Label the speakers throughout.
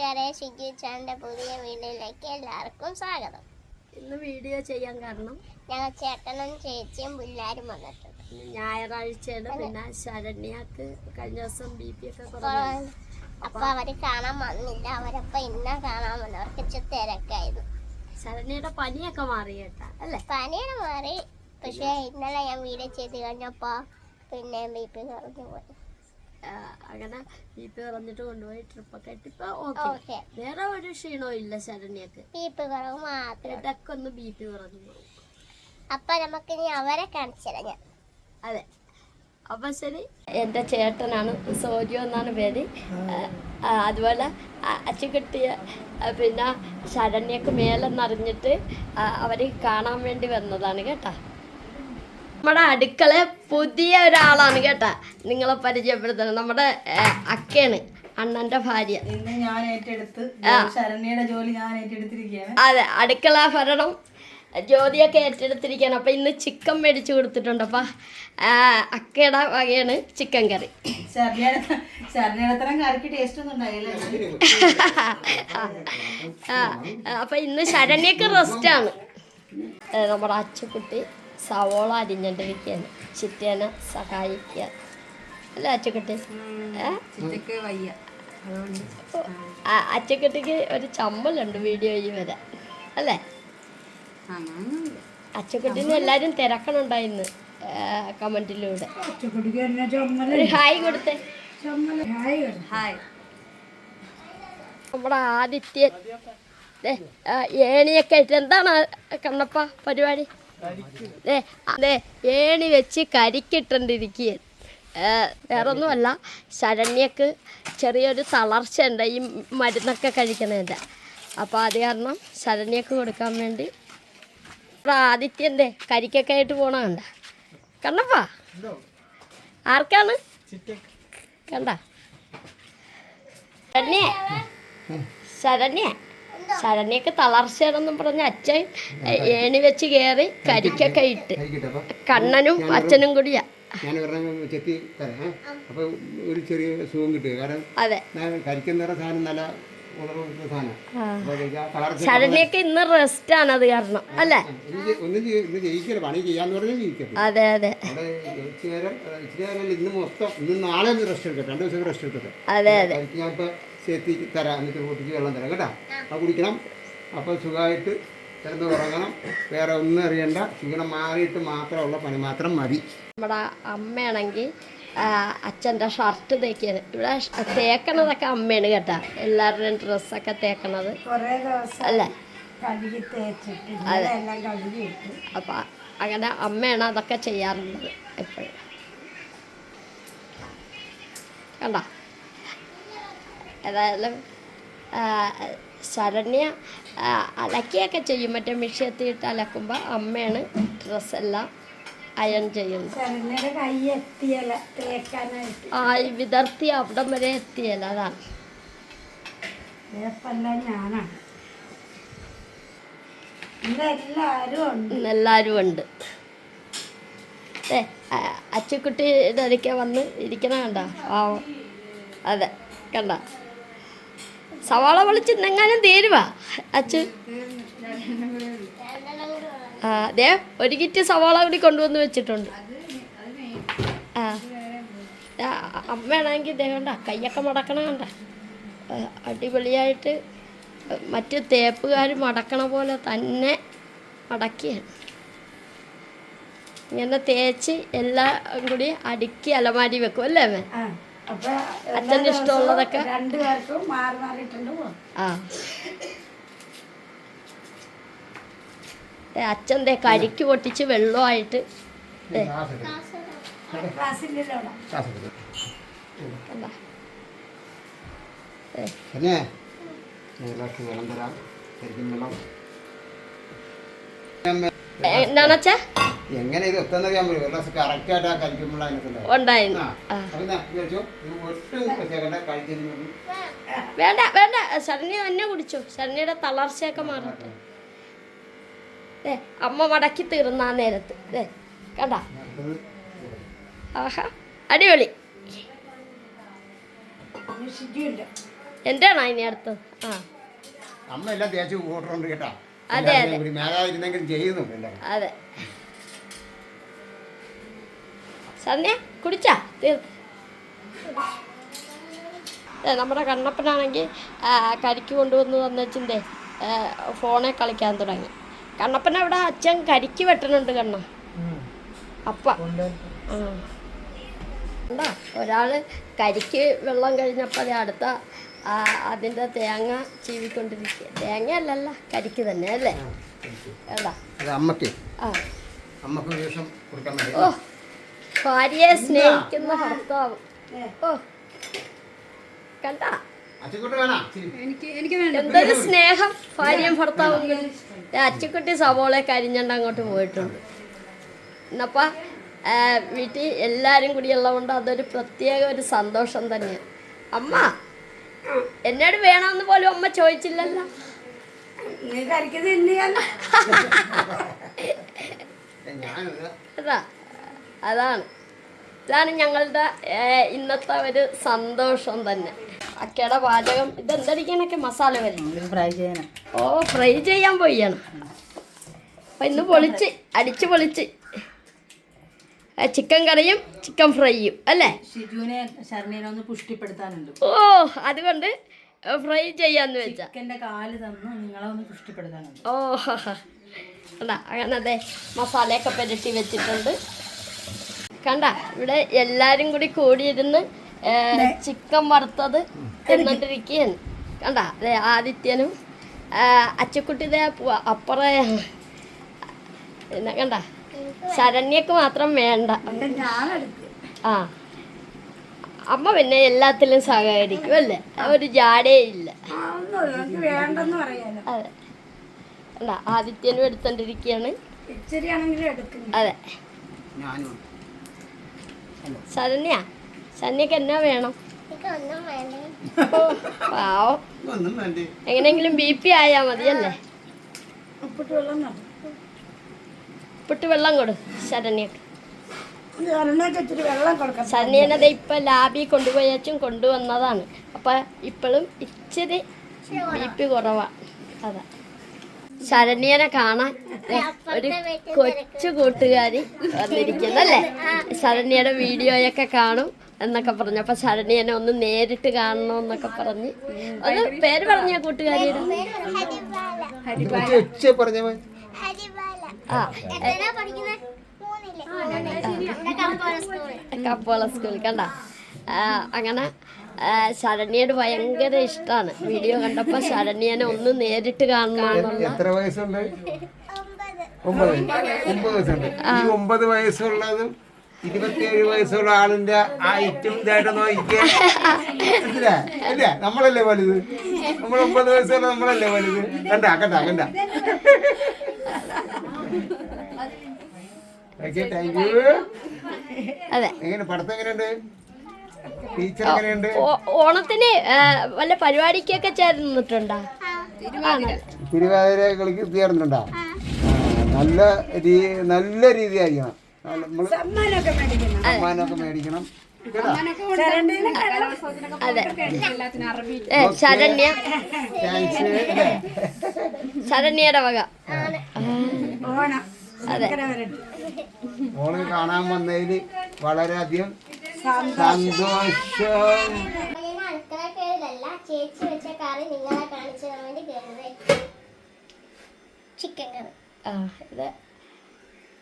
Speaker 1: കൂട്ടുകാരെ ഷിജു ചാന്റെ പുതിയ വീഡിയോയിലേക്ക് എല്ലാവർക്കും സ്വാഗതം.
Speaker 2: ഇന്ന് വീഡിയോ ചെയ്യാൻ കാരണം
Speaker 1: ഞങ്ങൾ ചേട്ടനും ചേച്ചിയും പിള്ളേരും വന്നിട്ടുണ്ട്.
Speaker 2: ഞായറാഴ്ചയാണ്. പിന്നെ ശരണ്യക്ക് കഴിഞ്ഞ ദിവസം ബി പി ഒക്കെ
Speaker 1: കുറവാണ്. അപ്പൊ അവർ കാണാൻ വന്നില്ല. അവരപ്പ ഇന്ന കാണാൻ വന്നു. അവർക്ക് ഇച്ചിരി തിരക്കായിരുന്നു.
Speaker 2: ശരണ്യയുടെ പനിയൊക്കെ മാറി കേട്ടാ അല്ലേ?
Speaker 1: പനിയാണ് മാറി. പക്ഷെ ഇന്നലെ ഞാൻ വീഡിയോ ചെയ്ത് കഴിഞ്ഞപ്പോ പിന്നെ ബി പി കുറഞ്ഞു പോയി.
Speaker 2: അങ്ങനെ ബി പറഞ്ഞിട്ട് കുറഞ്ഞിട്ട് കൊണ്ടുപോയി ട്രിപ്പൊക്കെ ഒക്കെ ഇപ്പൊ ഓക്കെ വേറെ ഒരു ക്ഷീണവും ഇല്ല ശരണ്യക്ക്.
Speaker 1: ഇതൊക്കെ കുറവ് മാത്രം.
Speaker 2: ഇടയ്ക്ക് ഒന്ന് ബീപ്പ് കുറഞ്ഞു
Speaker 1: അപ്പൊ നമുക്ക് ഇനി അവരെ കാണിച്ചുതരാം ഞാൻ.
Speaker 2: അതെ. അപ്പൊ ശരി എന്റെ ചേട്ടനാണ് സോജിയോ എന്നാണ് പേര്. അതുപോലെ അച്ഛ കിട്ടിയ അച്ചുകുട്ടിയ പിന്നെ ശരണ്യക്ക് മേലെന്നറിഞ്ഞിട്ട് അവർ കാണാൻ വേണ്ടി വന്നതാണ് കേട്ടാ. നമ്മുടെ അടുക്കള പുതിയ ഒരാളാണ് കേട്ടാ. നിങ്ങളെ പരിചയപ്പെടുത്തുന്നത് നമ്മുടെ അക്കയാണ് അണ്ണന്റെ ഭാര്യ.
Speaker 3: ഇന്ന് ഞാൻ ഏറ്റെടുത്ത് ശരണ്യയുടെ ജോലി ഞാൻ ഏറ്റെടുത്തിരിക്കുകയാണ്.
Speaker 2: അതെ അടുക്കള ഭരണം ജ്യോതിയൊക്കെ ഏറ്റെടുത്തിരിക്കുകയാണ്. അപ്പം ഇന്ന് ചിക്കൻ മേടിച്ചു കൊടുത്തിട്ടുണ്ട്. അപ്പം അക്കയുടെ വകയാണ് ചിക്കൻ കറി. അപ്പൊ ഇന്ന് ശരണ്യക്ക് റെസ്റ്റാണ് നമ്മുടെ അച്ചുക്കുട്ടി. സവോള അരിഞ്ഞോണ്ടിരിക്കുകയാണ് ചിറ്റേനെ സഹായിക്കുക. അല്ല അച്ചക്കെട്ടി? അച്ചക്കെട്ടിക്ക്
Speaker 3: ചിറ്റക്ക് വയ്യ. അതുകൊണ്ട്
Speaker 2: ആ, അച്ചുക്കുട്ടിക്ക് ഒരു ചമ്മലുണ്ട് വീഡിയോയിൽ വരെ. അല്ലേ? അച്ചക്കെട്ടിന് എല്ലാവരും തിരക്കണുണ്ടായിരുന്നു കമന്റിലൂടെ. ഒരു ഹായ് കൊടുത്തേ.
Speaker 3: ഹായ്
Speaker 2: നമ്മുടെ ആദിത്യൻ. ഏണിയൊക്കെ ആയിട്ട് എന്താണ് കണ്ണപ്പ പരിപാടി? അതെ ഏണി വെച്ച് കരിക്കിട്ടുണ്ടിരിക്കുക വേറൊന്നുമല്ല ശരണ്യക്ക് ചെറിയൊരു തളർച്ചയുണ്ട് ഈ മരുന്നൊക്കെ കഴിക്കുന്നതിന്റെ. അപ്പോൾ അത് കാരണം ശരണ്യക്ക് കൊടുക്കാൻ വേണ്ടി ആദിത്യന്റെ കരിക്കൊക്കെ ആയിട്ട് പോണ കണ്ട? കണ്ണപ്പ ആർക്കാണ്? കണ്ട? ശരണ്യ? ശരണ്യ? ശരണ്യൊക്കെ തളർച്ചയാണെന്നും പറഞ്ഞ് അച്ഛൻ ഏണി വെച്ച് കയറി കരിക്കൊക്കെ ഇട്ട്. കണ്ണനും അച്ഛനും കൂടിയാ.
Speaker 4: ഞാൻ ഒരെണ്ണം ചെത്തി തരാം ഏ? അപ്പൊ ഒരു ചെറിയ സുഖം കിട്ടുക കാരണം
Speaker 2: അതെ.
Speaker 4: ഞാൻ കരിക്കുന്ന സാധനം നല്ല ഉണർവ് സാധനം അപ്പൊ ഇത് ആ തളർച്ച
Speaker 2: ശരണ്യൊക്കെ ഇന്ന് റെസ്റ്റ് ആണ് അത് കാരണം അല്ലേ അതെ. അതെ അതെ അതെ
Speaker 4: ചെത്തി തരാം എന്നിട്ട് കുട്ടിക്ക് വെള്ളം തരാം കേട്ടോ? അത് കുടിക്കണം. അപ്പോൾ സുഖമായിട്ട് കിടന്ന് ഉറങ്ങണം. വേറെ ഒന്നും അറിയണ്ട. ക്ഷീണം മാറിയിട്ട് മാത്രമുള്ള പണി. മാത്രം മതി.
Speaker 2: നമ്മുടെ അമ്മയാണെങ്കിൽ അച്ഛന്റെ ഷർട്ട് തേക്കിയത്. ഇവിടെ തേക്കണതൊക്കെ അമ്മയാണ് കേട്ടാ. എല്ലാവരുടെയും ഡ്രസ്സൊക്കെ തേക്കണത്. അല്ലേ? അതെ. അപ്പം അങ്ങനെ അമ്മയാണ് അതൊക്കെ ചെയ്യാറുള്ളത് എപ്പോഴും. കണ്ട? ഏതായാലും ശരണ്യ അലക്കുകയൊക്കെ അലക്കിയൊക്കെ ചെയ്യും. മറ്റേ മിഷ്യത്തിയിട്ട് അലക്കുമ്പോൾ അമ്മയാണ് ഡ്രസ്സെല്ലാം അയൺ ചെയ്യുന്നത്. ആ വിതർത്തി അവിടം വരെ എത്തിയല്ല അതാണ്.
Speaker 3: എല്ലാവരും ഉണ്ട്.
Speaker 2: അച്ചുക്കുട്ടി ഒരിക്കൽ വന്ന് ഇരിക്കണ കണ്ട? ആ അതെ കണ്ട? സവാള വിളിച്ച് നിങ്ങാനും തീരുവാ അച്ഛൻ ദേ ഒരു കിറ്റ് സവാള കൂടി കൊണ്ടുവന്ന് വെച്ചിട്ടുണ്ട്. ആ. അമ്മയാണെങ്കിൽ ദേ കണ്ട കയ്യൊക്കെ മടക്കണ കണ്ട. അടിപൊളിയായിട്ട് മറ്റ് തേപ്പുകാർ മടക്കണ പോലെ തന്നെ മടക്കിയാണ്. ഇങ്ങനെ തേച്ച് എല്ലാം കൂടി അടുക്കി അലമാരി വെക്കും അല്ലേ അമ്മേ?
Speaker 3: അപ്പൊ
Speaker 2: അച്ഛന്റെ ഇഷ്ടമുള്ളതൊക്കെ?
Speaker 3: രണ്ടുപേർക്കും മാറി മാറിയിട്ടുണ്ട്
Speaker 2: ആ. ദേ അച്ഛൻ ദേ കരിക്ക് പൊട്ടിച്ച് വെള്ളമായിട്ട്
Speaker 4: പിന്നെ എങ്ങനെ ഇത് എത്തുന്നറിയാൻ പറ്റും ഒരു ഗ്ലാസ് ആയിട്ട് ആ കഴിക്കുമ്പോൾ
Speaker 2: വേണ്ട വേണ്ട. ശരണ്യ തന്നെ കുടിച്ചോ. ശരണ്യയുടെ തളർച്ചയൊക്കെ മാറട്ടെ ദേ അമ്മ മടക്കി തീർന്ന ആ നേരത്ത്. ദേ കണ്ട? ആഹാ. അടിപൊളി. എന്റെയാണോ ഇനി അടുത്ത് ആ.
Speaker 4: അമ്മ എല്ലാം തേച്ച് കൂട്ടറുണ്ട് കേട്ടാ.
Speaker 2: അതെ,
Speaker 4: അതെ.
Speaker 2: അതെ. സന്ധ്യ കുടിച്ചാ? നമ്മുടെ കണ്ണപ്പനാണെങ്കിൽ കരിക്ക് കൊണ്ടുവന്ന് തന്നച്ചിന്റെ ഫോണെ കളിക്കാൻ തുടങ്ങി. കണ്ണപ്പൻ അവിടെ അച്ഛൻ കരിക്ക് വെട്ടണുണ്ട് കണ്ണ. അപ്പ. ഒരാൾ കരിക്ക് വെള്ളം കഴിഞ്ഞപ്പോൾ അത് അടുത്ത അതിന്റെ തേങ്ങ ചീവിക്കൊണ്ടിരിക്കുക തേങ്ങ അല്ലല്ല കരിക്ക് തന്നെ അല്ലേ?
Speaker 4: അമ്മയ്ക്ക്
Speaker 2: ആ.
Speaker 4: അമ്മയ്ക്ക്
Speaker 2: ഓ. ഭാര്യയെ സ്നേഹിക്കുന്ന ഭർത്താവ്. ഓ. കണ്ട? എന്തൊരു സ്നേഹം ഭാര്യയും ഭർത്താവും അച്ചക്കുട്ടി സവോളെ കരിഞ്ഞണ്ട് അങ്ങോട്ട് പോയിട്ടുണ്ട്. എന്നപ്പ വീട്ടിൽ എല്ലാരും കൂടി ഉള്ളതുകൊണ്ട് അതൊരു പ്രത്യേക ഒരു സന്തോഷം തന്നെയാണ് അമ്മ എന്നോട് വേണമെന്ന് പോലും അമ്മ ചോദിച്ചില്ലല്ലോ. അതാ. അതാണ്. ഇതാണ് ഞങ്ങളുടെ ഇന്നത്തെ ഒരു സന്തോഷം തന്നെ. അക്കയുടെ പാചകം ഇതെന്തടിക്കാനൊക്കെ മസാല വരും?
Speaker 3: ഫ്രൈ ചെയ്യണം
Speaker 2: ഓ ഫ്രൈ ചെയ്യാൻ പോയാണ് അപ്പം ഇന്ന് പൊളിച്ച് അടിച്ച് പൊളിച്ച്. ചിക്കൻ കറിയും ചിക്കൻ ഫ്രൈയും അല്ലേ?
Speaker 3: ഒന്ന് പുഷ്ടിപ്പെടുത്താനുണ്ട്.
Speaker 2: ഓ അതുകൊണ്ട് ഫ്രൈ ചെയ്യാന്ന്
Speaker 3: വെച്ചാൽ കാൽ തന്ന് നിങ്ങളെ ഒന്ന് പുഷ്ടിപ്പെടുത്താനുണ്ട്.
Speaker 2: ഓ കണ്ട അങ്ങനെ അതെ മസാലയൊക്കെ പുരട്ടി വെച്ചിട്ടുണ്ട്. കണ്ട ഇവിടെ എല്ലാരും കൂടി കൂടിയിരുന്ന് ചിക്കൻ വറുത്തത് തിന്നിട്ടിരിക്കുകയാണ്. കണ്ട അതെ ആദിത്യനും അച്ചക്കുട്ടിതേ അപ്പുറ. പിന്നെ കണ്ട ശരണ്യക്ക് മാത്രം വേണ്ട. ആ. അമ്മ പിന്നെ എല്ലാത്തിലും സഹകരിക്കും അല്ലേ? ഒരു ജാടേ ഇല്ല. അതെ. ആദിത്യനും എടുത്തോണ്ടിരിക്കുകയാണ്. അതെ.
Speaker 4: ഞാനും
Speaker 2: ശരണ്യ ശരണ്യക്ക് എന്നാ വേണം? എങ്ങനെങ്കിലും ബി പി ആയാ മതിയല്ലേ? ഉപ്പിട്ട് വെള്ളം കൊടു ശരണ്യക്ക്. ശരണ്യനത് ഇപ്പൊ ലാബിൽ കൊണ്ടുപോയച്ചും കൊണ്ടുവന്നതാണ്. അപ്പൊ ഇപ്പോഴും ഇച്ചിരി ബി പി കുറവാ. അതാ. ശരണ്യനെ കാണാൻ ഒരു കൊച്ചു കൂട്ടുകാരി വന്നിരിക്കുന്നല്ലേ ശരണ്യയുടെ വീഡിയോയൊക്കെ കാണും എന്നൊക്കെ പറഞ്ഞു. അപ്പൊ ശരണ്യനെ ഒന്ന് നേരിട്ട് കാണണം എന്നൊക്കെ പറഞ്ഞ്. ഒന്ന് പേര് പറഞ്ഞ കൂട്ടുകാരിയുടെ ആ
Speaker 1: സ്കൂൾ
Speaker 2: കപ്പോള സ്കൂൾ. കണ്ട? അങ്ങനെ ആ, ശരണ്യയോട് ഭയങ്കര ഇഷ്ടമാണ് വീഡിയോ കണ്ടപ്പോ ശരണ്യനെ ഒന്ന് നേരിട്ട് കാണണമെന്നുള്ള
Speaker 4: എത്ര വയസ്സുണ്ട്?
Speaker 1: ഒമ്പത്.
Speaker 4: ഒമ്പത്. വയസ്സുണ്ട്. ഈ ഒമ്പത് വയസ്സുള്ളതും ഇരുപത്തിയേഴ് വയസ്സുള്ള ആളിന്റെ ഐറ്റം ഇതായിട്ട് നോക്കിയേ അല്ല? നമ്മളല്ലേ വലുത്? നമ്മൾ ഒമ്പത് വയസ്സുള്ള നമ്മളല്ലേ വലുത്? കണ്ട കണ്ട കണ്ട. ഓക്കെ താങ്ക് യു
Speaker 2: അതെ.
Speaker 4: എങ്ങനെ പഠിത്തം എങ്ങനെയുണ്ട്?
Speaker 2: ഓണത്തിന് വല്ല പരിപാടിക്കൊക്കെ ചേർന്നിട്ടുണ്ടോ?
Speaker 4: തിരുവാതിര. കളിക്ക് ചേർന്നിട്ടുണ്ടോ? നല്ല രീതി നല്ല രീതിയായിരിക്കണം. സമ്മാനമൊക്കെ മേടിക്കണം.
Speaker 2: അതെ. ഏ ശരണ്യ.
Speaker 4: താങ്ക്സ് അല്ലേ
Speaker 2: ശരണ്യയുടെ വക. അതെ.
Speaker 4: മോൾ കാണാൻ വന്നതിൽ വളരെയധികം സന്തോഷം
Speaker 1: അടുക്കള ചേച്ചി വെച്ച കറി നിങ്ങളെ കാണിച്ചു തരാൻ വേണ്ടി കയറുന്നത് ചിക്കൻ കറി
Speaker 2: ആ ഇത്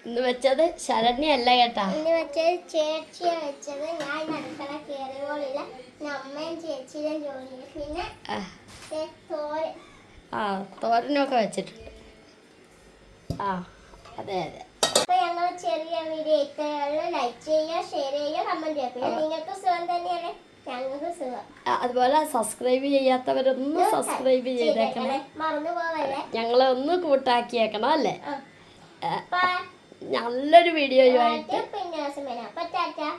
Speaker 2: ഇന്ന് വെച്ചത് ശരണ്യല്ല കേട്ടാ.
Speaker 1: ഇന്ന് വെച്ചത് ചേച്ചിയെ വെച്ചത് ഞാൻ അടുക്കള കയറിയോളില്ല അമ്മയും ചേച്ചിയുടെ ജോലി. പിന്നെ തോരൻ
Speaker 2: ആ തോരനൊക്കെ വെച്ചിട്ടുണ്ട്. ആ അതെ അതെ.
Speaker 1: അപ്പൊ ഞങ്ങൾ ചെറിയ വീഡിയോ ലൈക്ക് ചെയ്യുക ഷെയർ ചെയ്യുക കമന്റ് ചെയ്യുക. പിന്നെ നിങ്ങൾക്ക് സുഖം തന്നെയാണ് ഞങ്ങൾക്ക് സുഖം.
Speaker 2: അതുപോലെ സബ്സ്ക്രൈബ് ചെയ്യാത്തവരൊന്ന് സബ്സ്ക്രൈബ് ചെയ്തേക്കണം.
Speaker 1: മറന്നു പോവല്ലേ?
Speaker 2: ഞങ്ങളെ ഒന്ന് കൂട്ടാക്കിയേക്കണം അല്ലേ? നല്ലൊരു വീഡിയോ
Speaker 1: പിന്നെ